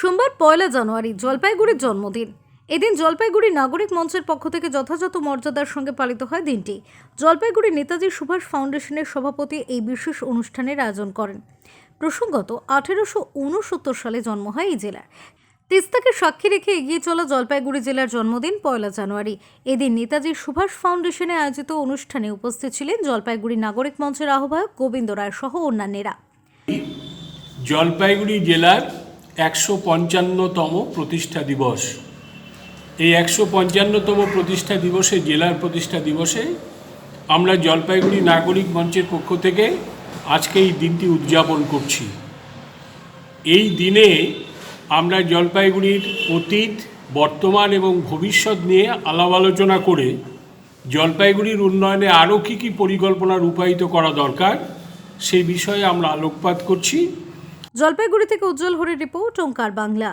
সোমবার পয়লা জানুয়ারি, জলপাইগুড়ির জন্মদিন। এদিন জলপাইগুড়ি নাগরিক মঞ্চের পক্ষ থেকে যথাযথ মর্যাদার সঙ্গে পালিত হয় দিনটি। জলপাইগুড়ি নেতাজি সুভাষ ফাউন্ডেশনের সভাপতি এই বিশেষ অনুষ্ঠানের আয়োজন করেন। প্রসঙ্গত, আঠেরোশো উনসত্তর সালে জন্ম হয় এই জেলার। তিস্তাকে সাক্ষী রেখে এগিয়ে চলা জলপাইগুড়ি জেলার জন্মদিন পয়লা জানুয়ারি। এদিন নেতাজি সুভাষ ফাউন্ডেশনে আয়োজিত অনুষ্ঠানে উপস্থিত ছিলেন জলপাইগুড়ি নাগরিক মঞ্চের আহ্বায়ক গোবিন্দ রায় সহ অন্যান্যেরা। জলপাইগুড়ি জেলার একশো পঞ্চান্নতম প্রতিষ্ঠা দিবস। এই একশো পঞ্চান্নতম প্রতিষ্ঠা দিবসে, জেলার প্রতিষ্ঠা দিবসে আমরা জলপাইগুড়ি নাগরিক মঞ্চের পক্ষ থেকে আজকে এই দিনটি উদযাপন করছি। এই দিনে আমরা জলপাইগুড়ির অতীত, বর্তমান এবং ভবিষ্যৎ নিয়ে আলাপ আলোচনা করে জলপাইগুড়ির উন্নয়নে আরও কী কী পরিকল্পনা রূপায়িত করা দরকার সেই বিষয়ে আমরা আলোকপাত করছি। জলপাইগুড়ি থেকে উজ্জ্বল হরি রিপোর্ট ওঙ্কার বাংলা।